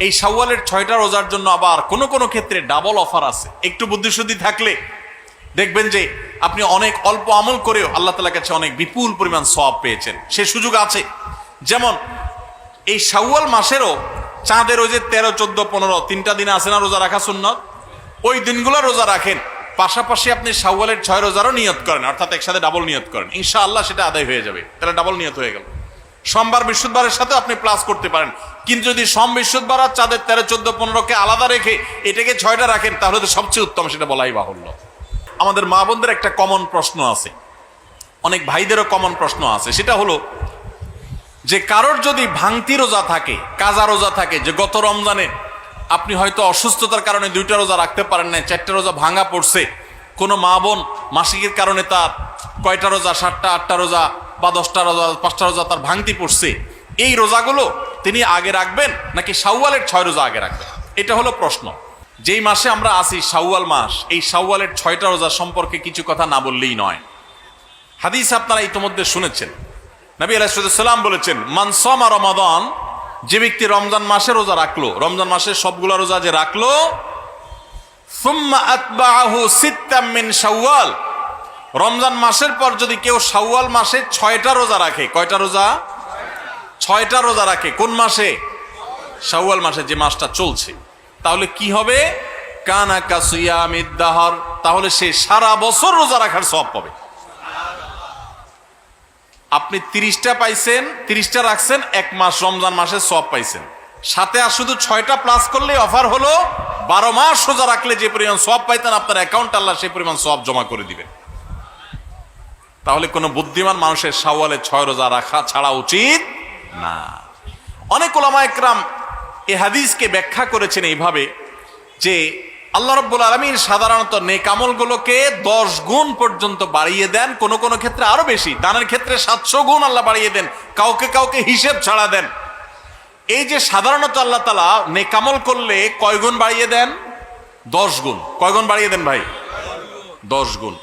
এই শাওয়ালের ছয়টা রোজার জন্য আবার কোনো কোনো ক্ষেত্রে ডাবল অফার আছে। একটু বুদ্ধিশুদ্ধি থাকলে দেখবেন যে আপনি অনেক অল্প আমল করেও আল্লাহ তালার কাছে অনেক বিপুল পরিমাণ সব পেয়েছেন। সে সুযোগ আছে। যেমন এই শাওয়াল মাসেরও চাঁদের ওই যে তেরো, চোদ্দ, পনেরো তিনটা দিন আছে না রোজা রাখা সুন্নত? ওই দিনগুলো রোজা রাখেন। পাশাপাশি আপনি শাওয়ালের ছয় রোজারও নিয়ত করেন, অর্থাৎ একসাথে ডাবল নিয়ত করেন। ইনশাআল্লাহ সেটা আদায় হয়ে যাবে। তাহলে ডাবল নিয়ত হয়ে গেল। সোমবার বৃহস্পতিবারের সাথে আপনি প্লাস করতে পারেন। কিন্তু যদি সোম বৃহস্পতিবার আর চাঁদের তেরো, চোদ্দ, পনেরোকে আলাদা রেখে এটাকে ছয়টা রাখেন, তাহলে তো সবচেয়ে উত্তম সেটা বলাই বাহুল্য। আমাদের মা বোনদের একটা কমন প্রশ্ন আছে। অনেক ভাইদেরও কমন প্রশ্ন আছে। সেটা হলো যে কারোর যদি ভাঙতি রোজা থাকে, কাজা রোজা থাকে, যে গত রমজানে আপনি হয়তো অসুস্থতার কারণে দুইটা রোজা রাখতে পারেন না চারটা রোজা ভাঙা পড়ছে, কোনো মা বোন মাসিকের কারণে তার কয়টা রোজা, সাতটা, আটটা রোজা বা দশটা রোজা, পাঁচটা রোজা তার ভাঙতি পড়ছে। এই রোজাগুলো তিনি আগে রাখবেন নাকি শাওয়ালের ছয় রোজা আগে রাখবেন? এটা হলো প্রশ্ন। যেই মাসে আমরা আসি শাওয়াল মাস, এই শাওয়ালের ছয়টা রোজা সম্পর্কে কিছু কথা না বললেই নয়। হাদিস আপনারা ইতিমধ্যে শুনেছেন। নবী আলাইসাল্লাম বলেছেন মানসমা রমাদান, যে ব্যক্তি রমজান মাসে রোজা রাখল, রমজান মাসে সবগুলা রোজা যে রাখল, সুম্মা রমজান মাসের পর যদি কেউ শাওয়াল মাসে ছয়টা রোজা রাখে, কয়টা রোজা? ছয়টা রোজা রাখে। কোন মাসে? শাওয়াল মাসে যে মাসটা চলছে। তাহলে কি হবে? কানা কাসিয়ামিদ্দাহর তাহলে সে সারা বছর রোজা রাখার সব পাবে। আপনি তিরিশটা পাইছেন, তিরিশটা রাখছেন, এক মাস রমজান মাসে সব পাইছেন। সাথে আর শুধু ছয়টা প্লাস করলে অফার হলো, বারো মাস সোজা রাখলে যে পরিমাণ সব পাইতেন, আপনার অ্যাকাউন্ট আল্লাহ সেই পরিমাণ সব জমা করে দিবেন। তাহলে কোনো বুদ্ধিমান মানুষের সাওয়ালে ছয় রোজা রাখা ছাড়া উচিত না। অনেক ওলামা একরাম এ হাদিসকে ব্যাখ্যা করেছেন এইভাবে যে আল্লাহ রব্বুল আলমীর সাধারণত নেকামলগুলোকে দশ গুণ পর্যন্ত বাড়িয়ে দেন, কোন কোন ক্ষেত্রে আরও বেশি। দানের ক্ষেত্রে সাতশো গুণ আল্লাহ বাড়িয়ে দেন, কাউকে কাউকে হিসেব ছাড়া দেন। এই যে সাধারণত আল্লাহ তালা নেকামল করলে কয় গুণ বাড়িয়ে দেন? দশ গুণ। কয় গুণ বাড়িয়ে দেন ভাই? দশ গুণ।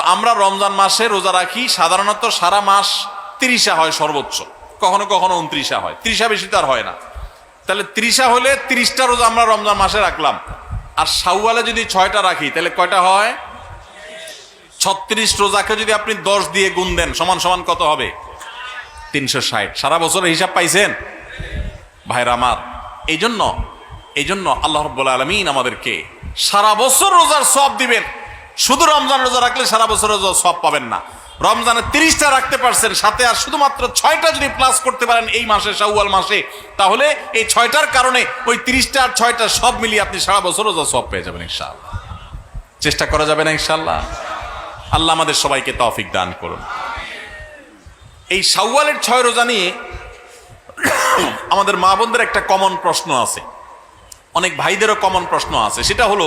তো আমরা রমজান মাসে রোজা রাখি, সাধারণত সারা মাস তিরিশা হয় সর্বোচ্চ। কখনো কখনো উনত্রিশা হয়। ত্রিশা বেশি তো আর হয় না। তাহলে ত্রিশা হলে তিরিশটা রোজা আমরা রমজান মাসে রাখলাম। আর শাওয়ালে যদি ছয়টা রাখি, তাহলে কয়টা হয়? ছত্রিশ রোজাকে যদি আপনি দশ দিয়ে গুণ দেন, সমান সমান কত হবে? তিনশো ষাট। সারা বছরের হিসাব পাইছেন? ভাইরা আমার এই জন্য এই জন্য আল্লাহ রব্বুল আলমিন আমাদেরকে সারা বছর রোজার সব দিবেন। শুধু রমজান রোজা রাখলে সারা বছর রোজা সব পাবেন না। রমজানে তিরিশটা রাখতে পারছেন, সাথে আর শুধুমাত্র ছয়টা যদি প্লাস করতে পারেন এই মাসে, শাওয়াল মাসে, তাহলে এই ছয়টার কারণে ওই তিরিশটা আর ছয়টা সব মিলিয়ে আপনি সারা বছর রোজা সব পেয়ে যাবেন ইনশাআল্লাহ। চেষ্টা করা যাবে না ইনশাআল্লাহ। আল্লাহ আমাদের সবাইকে তফিক দান করুন। এই শাওয়ালের ছয় রোজা নিয়ে আমাদের মা বোনদের একটা কমন প্রশ্ন আছে। অনেক ভাইদেরও কমন প্রশ্ন আছে। সেটা হলো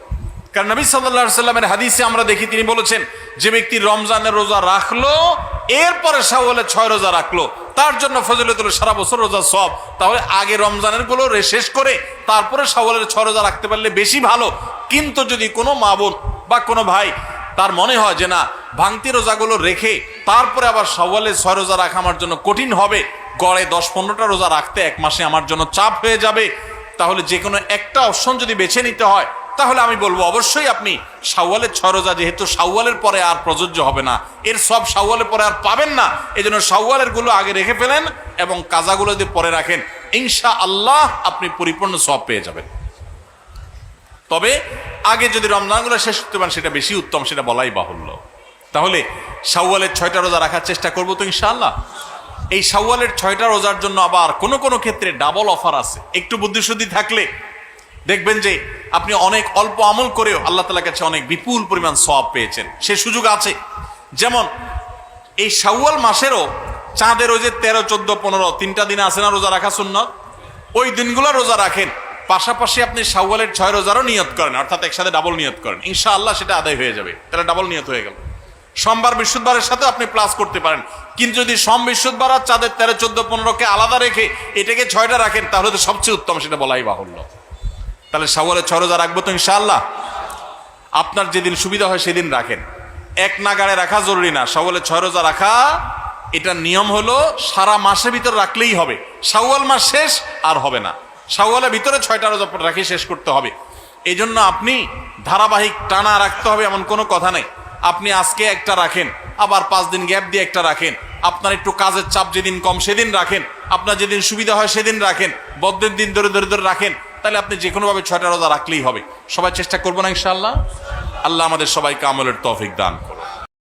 কারণ নবী সাল্লাহ সাল্লামের হাদিসে আমরা দেখি, তিনি বলেছেন, যে ব্যক্তি রমজানের রোজা রাখল, এরপরে শাওয়ালের ছয় রোজা রাখল, তার জন্য ফজিলত হলো সারা বছর রোজা সব। তাহলে আগে রমজানেরগুলো শেষ করে, তারপরে শাওয়ালের ছয় রোজা রাখতে পারলে বেশি ভালো। কিন্তু যদি কোনো মা বোন বা কোনো ভাই, তার মনে হয় যে না, ভাঙতি রোজাগুলো রেখে, তারপরে আবার সওয়ালে ছয় রোজা রাখা আমার জন্য কঠিন হবে, গড়ে দশ পনেরোটা রোজা রাখতে এক মাসে আমার জন্য চাপ হয়ে যাবে, তাহলে যে কোনো একটা অপশন যদি বেছে নিতে হয় তাহলে আমি বলব, অবশ্যই আপনি শাওয়ালের ছয় রোজা, যেহেতু শাওয়ালের পরে আর প্রযোজ্য হবে না, এর সব শাওয়ালের পরে আর পাবেন না এই জন্য শাওয়ালেরগুলো আগে রেখে ফেলেন এবং কাজাগুলো যদি পরে রাখেন ইনশা আল্লাহ আপনি পরিপূর্ণ সব পেয়ে যাবেন। তবে আগে যদি রমজানগুলো শেষ করতে পারেন, সেটা বেশি উত্তম, সেটা বলাই বাহুল্য। তাহলে শাওয়ালের ছয়টা রোজা রাখার চেষ্টা করব তো ইনশাআল্লাহ। এই শাওয়ালের ছয়টা রোজার জন্য আবার কোনো কোনো ক্ষেত্রে ডাবল অফার আছে। একটু বুদ্ধিশুদ্ধি থাকলে দেখবেন যে আপনি অনেক অল্প আমল করেও আল্লাহ তালার কাছে অনেক বিপুল পরিমাণ সব পেয়েছেন। সে সুযোগ আছে। যেমন, এই শাওয়াল মাসেরও চাঁদের ওই যে তেরো, চোদ্দ, পনেরো তিনটা দিন আছে না রোজা রাখা সুন্নত? ওই দিনগুলো রোজা রাখেন। পাশাপাশি আপনি শাওয়ালের ছয় রোজারও নিয়ত করেন, অর্থাৎ একসাথে ডাবল নিয়ত করেন। ইনশাআল্লাহ সেটা আদায় হয়ে যাবে। তাহলে ডাবল নিয়ত হয়ে গেল। সোমবার, বৃহস্পতিবারের সাথে আপনি প্লাস করতে পারেন। কিন্তু যদি সোম, বৃহস্পতিবার আর চাঁদের তেরো, চোদ্দ, পনেরোকে আলাদা রেখে এটাকে ছয়টা রাখেন, তাহলে তো সবচেয়ে উত্তম সেটা বলাই বাহুল্য। তাহলে শাওয়ালের ছয় রোজা রাখব তো ইনশাআল্লাহ? আপনার যেদিন সুবিধা হয় সেদিন রাখেন। এক নাগাড়ে রাখা জরুরি না। শাওয়ালের ছয় রোজা রাখা, এটার নিয়ম হলো সারা মাসের ভিতর রাখলেই হবে। সাওয়াল মাস শেষ আর হবে না। শাওয়ালের ভিতরে ছয়টা রোজা রাখি, শেষ করতে হবে। এই জন্য আপনি ধারাবাহিক টানা রাখতে হবে এমন কোনো কথা নেই। আপনি আজকে একটা রাখেন, আবার পাঁচ দিন গ্যাপ দিয়ে একটা রাখেন। আপনার একটু কাজের চাপ যেদিন কম সেদিন রাখেন। আপনার যেদিন সুবিধা হয় সেদিন রাখেন। বদ্ধের দিন ধরে ধরে ধরে রাখেন। তাহলে আপনি যে কোনোভাবে ছয়টা রোজা রাখলেই হবে। সবাই চেষ্টা করব না ইনশাআল্লাহ? আল্লাহ আমাদের সবাইকে আমলের তৌফিক দান করুন